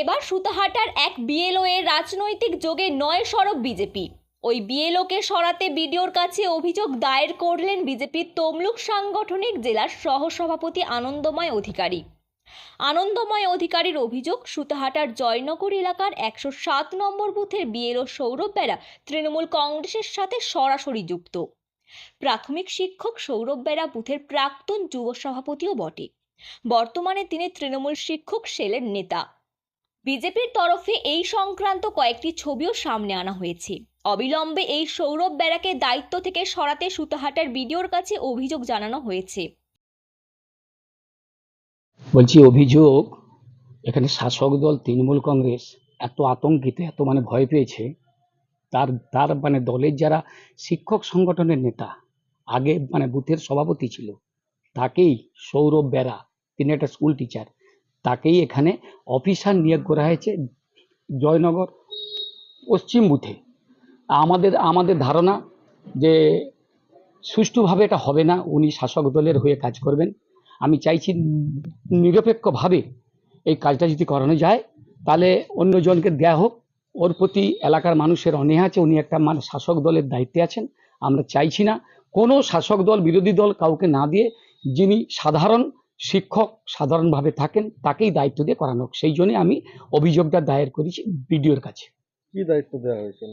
এবার সুতাহাটার এক বিএলও এর রাজনৈতিক যোগে নয় সরব বিজেপি। ওই বিএলওকে সরাতে বিডিওর কাছে অভিযোগ দায়ের করলেন বিজেপির তমলুক সাংগঠনিক জেলার সহসভাপতি আনন্দময় অধিকারী। আনন্দময় অধিকারীর অভিযোগ, সুতাহাটার জয়নগর এলাকার একশো সাত নম্বর বুথের বিএলও সৌরভ বেড়া তৃণমূল কংগ্রেসের সাথে সরাসরি যুক্ত। প্রাথমিক শিক্ষক সৌরভ বেড়া বুথের প্রাক্তন যুব সভাপতিও বটে। বর্তমানে তিনি তৃণমূল শিক্ষক সেলের নেতা। বিজেপির তরফে এই সংক্রান্ত কয়েকটি ছবিও সামনে আনা হয়েছে। অবিলম্বে এই সৌরভ বেড়াকে দায়িত্ব থেকে সরাতে সুতাহাটার বিডিওর কাছে অভিযোগ জানানো হয়েছে। বলছি, অভিযোগ, এখানে শাসক দল, তৃণমূল কংগ্রেস এত আতঙ্কিত, এত মানে ভয় পেয়েছে। তার তার মানে দলের যারা শিক্ষক সংগঠনের নেতা, আগে মানে বুথের সভাপতি ছিল, তাকেই সৌরভ বেরা তিনি একটা স্কুল টিচার তাকেই এখানে অফিসার নিয়োগ করা হয়েছে জয়নগর পশ্চিম বুথে। আমাদের আমাদের ধারণা যে সুষ্ঠুভাবে এটা হবে না, উনি শাসক দলের হয়ে কাজ করবেন। আমি চাইছি নিরপেক্ষভাবে এই কাজটা যদি করানো যায়, তাহলে অন্যজনকে দেয়া হোক। ওর প্রতি এলাকার মানুষের অনীহা আছে, উনি একটা মানে শাসক দলের দায়িত্বে আছেন। আমরা চাইছি না কোনো শাসক দল, বিরোধী দল কাউকে না দিয়ে যিনি সাধারণ শিক্ষক সাধারণভাবে থাকেন তাকেই দায়িত্ব দিয়ে করানো হোক। সেই জন্য আমি অভিযোগটা দায়ের করেছি বিডিওর কাছে। কি দায়িত্ব দেওয়া হয়েছে?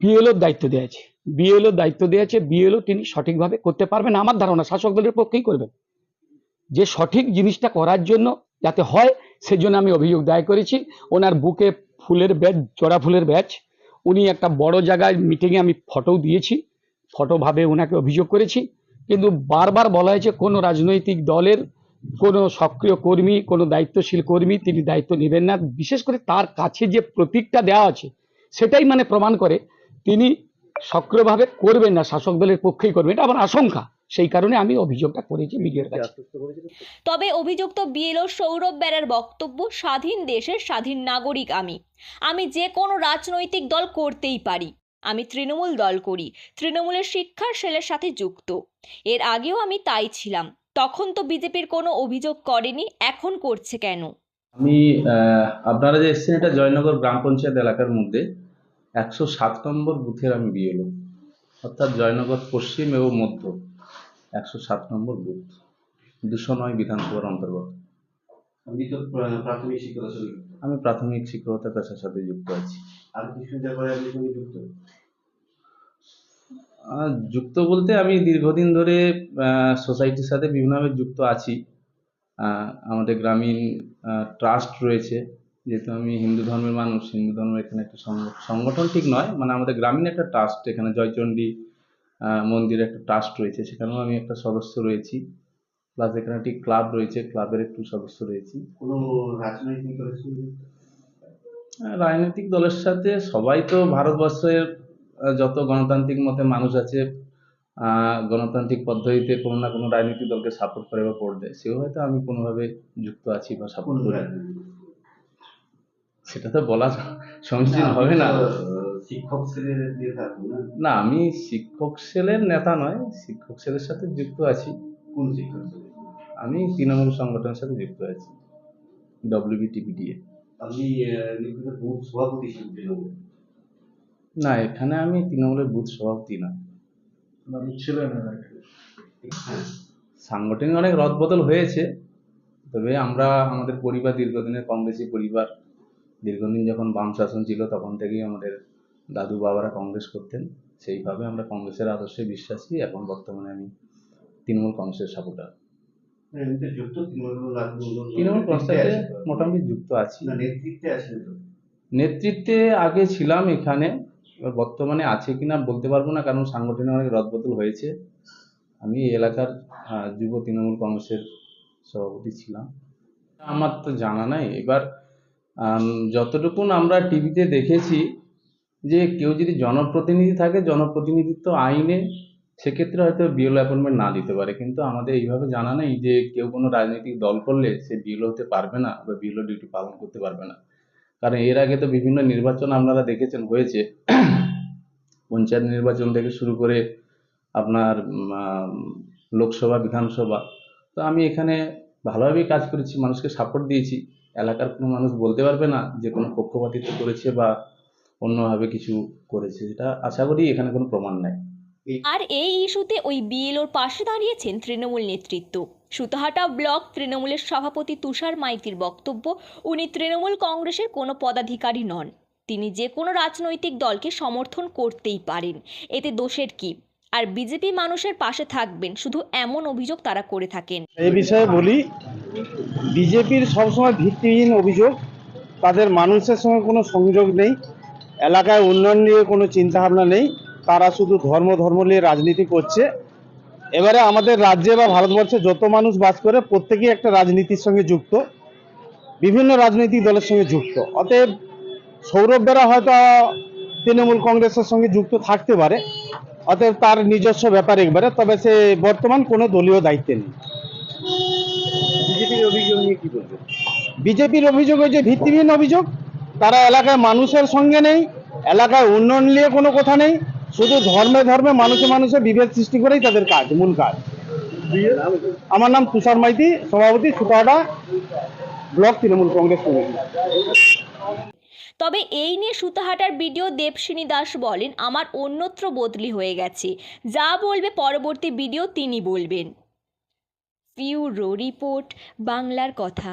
বিএলওর দায়িত্ব দেওয়া আছে। বিএলওর দায়িত্ব দেওয়া আছে বিএলও তিনি সঠিকভাবে করতে পারবেন আমার ধারণা শাসক দলের পক্ষেই করবেন। যে সঠিক জিনিসটা করার জন্য যাতে হয় সেজন্য আমি অভিযোগ দায় করেছি। ওনার বুকে ফুলের ব্যাচ জোড়া ফুলের ব্যাচ উনি একটা বড় জায়গায় মিটিংয়ে আমি ফটো দিয়েছি। ফটোভাবে ওনাকে অভিযোগ করেছি। কিন্তু বারবার বলা হয়েছে কোনো রাজনৈতিক দলের কোনো সক্রিয় কর্মী, কোনো দায়িত্বশীল কর্মী তিনি দায়িত্ব নেবেন না। বিশেষ করে তার কাছে যে প্রতীকটা দেওয়া আছে, সেটাই মানে প্রমাণ করে তিনি সক্রিয়ভাবে করবেন না, শাসক দলের পক্ষেই করবেন। এটা আমার আশঙ্কা। সেই কারণে আমি অভিযোগটা করেছি মিডিয়ার কাছে? তবে অভিযুক্ত বিএলও সৌরভ বেড়ার বক্তব্য, স্বাধীন দেশের স্বাধীন নাগরিক আমি। আমি যে কোনো রাজনৈতিক দল করতেই পারি। আমি তৃণমূল দল করি। তৃণমূলের শিক্ষার সেলের সাথে যুক্ত। এর আগেও আমি তাই ছিলাম। তখন তো বিজেপির কোনো অভিযোগ করেনি এখন করছে কেন? আমি আহ, আপনারা যে এসেছেন এটা জয়নগর গ্রাম পঞ্চায়েত এলাকার মধ্যে একশো সাত নম্বর বুথের আমি বিএলও। অর্থাৎ জয়নগর পশ্চিম এবং মধ্য একশো সাত নম্বর বুথ। দুশো নয় বিধানসভার অন্তর্গত। আপনি তো প্রাথমিক যুক্ত আমি প্রাথমিক শিক্ষকতা পেশার সাথে যুক্ত আছি। আর কিছু সুবিধা করে আপনি সঙ্গে যুক্ত? যুক্ত বলতে আমি দীর্ঘদিন ধরে সোসাইটির সাথে বিভিন্নভাবে যুক্ত আছি। আমাদের গ্রামীণ ট্রাস্ট রয়েছে। যেহেতু আমি হিন্দু ধর্মের মানুষ হিন্দু ধর্মের এখানে একটা সংগ- সংগঠন ঠিক নয় মানে আমাদের গ্রামীণ একটা ট্রাস্ট এখানে জয়চণ্ডী আহ, মন্দিরে একটা ট্রাস্ট রয়েছে সেখানেও আমি একটা সদস্য রয়েছি। প্লাস এখানে একটি ক্লাব রয়েছে ক্লাবের একটু সদস্য রয়েছি। কোনো রাজনৈতিক দলের সঙ্গে? রাজনৈতিক দলের সাথে সবাই তো ভারতবর্ষের যত গণতান্ত্রিক মতে মানুষ আছে গণতান্ত্রিক পদ্ধতিতে কোনো না কোনো রাজনৈতিক দলকে সাপোর্ট করে বা ভোট দেয় সেও হয়তো আমি কোনোভাবে যুক্ত আছি বা সাপোর্ট করি। সেটা তো বলা সমীচীন হবে না। শিক্ষক নেতা না? না আমি শিক্ষক সেলের নেতা নয় শিক্ষক সেলের সাথে যুক্ত আছি। কোন আমি তৃণমূল সংগঠনের সাথে যুক্ত আছি ডব্লিউবিটিপিডিএ আপনি বুথ সভাপতি হিসেবে তৃণমূল? না এখানে আমি তৃণমূলের বুথ সভাপতি না। ছিলেন হ্যাঁ সাংগঠনিক অনেক রদবদল হয়েছে তবে আমরা আমাদের পরিবার দীর্ঘদিনের কংগ্রেসি পরিবার দীর্ঘদিন যখন বাম শাসন ছিল তখন থেকেই আমাদের দাদু বাবারা কংগ্রেস করতেন। সেইভাবে আমরা কংগ্রেসের আদর্শে বিশ্বাসী এখন বর্তমানে আমি তৃণমূল কংগ্রেসের সাপোর্টার। তৃণমূল তো? মোটামুটি যুক্ত আছি। নেতৃত্বে আগে ছিলাম এখানে এবার বর্তমানে আছে কিনা বলতে পারব না কারণ সাংগঠনিক অনেক রদবদল হয়েছে। আমি এলাকার যুব তৃণমূল কংগ্রেসের সভাপতি ছিলাম। আমার তো জানা নাই। এবার যতটুকুন আমরা টিভিতে দেখেছি যে কেউ যদি জনপ্রতিনিধি থাকে জনপ্রতিনিধিত্ব আইনে সেক্ষেত্রে হয়তো বিএলও অ্যাপয়েন্টমেন্ট না দিতে পারে। কিন্তু আমাদের এইভাবে জানা নেই যে কেউ কোনো রাজনৈতিক দল করলে সে বিএলও হতে পারবে না বা বিএলও ডিউটি পালন করতে পারবে না। কারণ এর আগে তো বিভিন্ন নির্বাচন আপনারা দেখেছেন, হয়েছে। পঞ্চায়েত নির্বাচন থেকে শুরু করে আপনার লোকসভা, বিধানসভা। তো আমি এখানে ভালোভাবেই কাজ করেছি, মানুষকে সাপোর্ট দিয়েছি। এলাকার কোনো মানুষ বলতে পারবে না যে কোনো পক্ষপাতিত্ব করেছে বা অন্যভাবে কিছু করেছে। এটা আশা করি এখানে কোনো প্রমাণ নাই। আর এই ইস্যুতে ওই বিএলওর পাশে দাঁড়িয়েছেন তৃণমূল নেতৃত্ব। সুতাহাটা ব্লক তৃণমূলের সভাপতি তুষার মাইতির বক্তব্য উনি তৃণমূল কংগ্রেসের কোনো পদাধিকারী নন। তিনি যে কোনো রাজনৈতিক দলকে সমর্থন করতেই পারেন। এতে দোষের কি? আর বিজেপি মানুষের পাশে থাকবেন শুধু এমন অভিযোগ তারা করে থাকেন। এই বিষয়ে বলি বিজেপির সবসময় ভিত্তিহীন অভিযোগ। তাদের মানুষের সঙ্গে কোনো সংযোগ নেই। এলাকায় উন্নয়ন নিয়ে কোনো চিন্তাভাবনা নেই। তারা শুধু ধর্ম ধর্ম নিয়ে রাজনীতি করছে। এবারে আমাদের রাজ্যে বা ভারতবর্ষে যত মানুষ বাস করে প্রত্যেকেই একটা রাজনীতির সঙ্গে যুক্ত বিভিন্ন রাজনৈতিক দলের সঙ্গে যুক্ত। অতএব সৌরভ বেরা হয়তো তৃণমূল কংগ্রেসের সঙ্গে যুক্ত থাকতে পারে অতএব তার নিজস্ব ব্যাপার একবারে তবে সে বর্তমান কোনো দলীয় দায়িত্বে নেই। বিজেপির অভিযোগ নিয়ে কি বলবেন? বিজেপির অভিযোগ হচ্ছে ভিত্তিহীন অভিযোগ তারা এলাকায় মানুষের সঙ্গে নেই এলাকায় উন্নয়ন নিয়ে কোনো কথা নেই শুধু ধর্মে ধর্মে মানুষে মানুষে বিভেদ সৃষ্টি করেই তাদের কাজ, মূল কাজ। আমার নাম তুষার মাইতি, সভাপতি Sutahata block Trinamool Congress committee. তবে এই নিয়ে সুতাহাটার ভিডিও দেবশ্রী দাস বলেন, আমার অন্যত্র বদলি হয়ে গেছে। যা বলবে পরবর্তী ভিডিও তিনি বলবেন। পিউরো রিপোর্ট, বাংলার কথা।